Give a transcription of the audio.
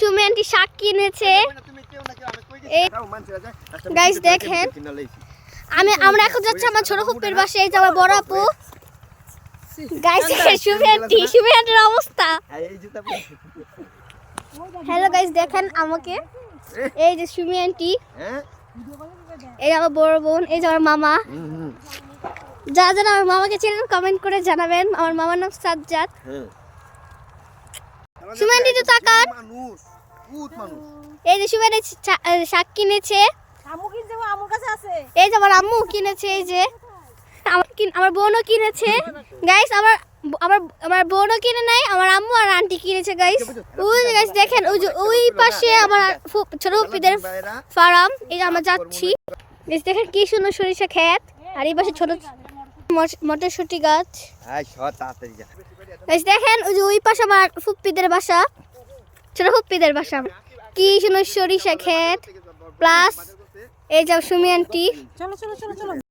Sumi aunty শাক কিনেছে। Guys, দেখেন। আমি আমরা এখন যাচ্ছি আমার ছোট ফুপির বাসে এই যে আমার বড় আপু। গাইস সুমি আন্টি সুমি আন্টির অবস্থা। হ্যালো গাইস দেখেন আমাকে। এই যে সুমি আন্টি এই আমার বড় বোন এই যে আমার মামা। যারা যারা আমার মামাকে চেনেন কমেন্ট করে জানাবেন। আমার মামার নাম সাজ্জাদ। সুমি আন্টি তো তাকান। মানুষ মানুষ। এই যে সুমি আন্টি শাক কিনেছে। আমু কিনছে ও কাছে আছে। এই যে আমার আম্মু কিনেছে এই যে। আমার কিন- আমার বোনও কিনেছে। গাইস আমার আমার আমার বোনও কিনে নাই আমার আম্মু আর আন্টি কিনেছে গাইস ওই গাইস দেখেন ওই যে ওই পাশে আমার ফু- ছোট ভাইরা ফার্ম এই যে আমরা যাচ্ছি। গাইস দেখেন কি সুন্দর সরিষা খেত আর এই পাশে ছোট মটরশুঁটি গাছ। আয় সব তাড়াতাড়ি যা। গাইস দেখেন ওই যে ওই পাশে আমার ফুপ্পিদের বাসা। ছোট ফুপ্পিদের বাসা। কি সুন্দর সরিষা ক্ষেত। প্লাস এই যে সুমি আন্টি। চলো চলো চলো চলো।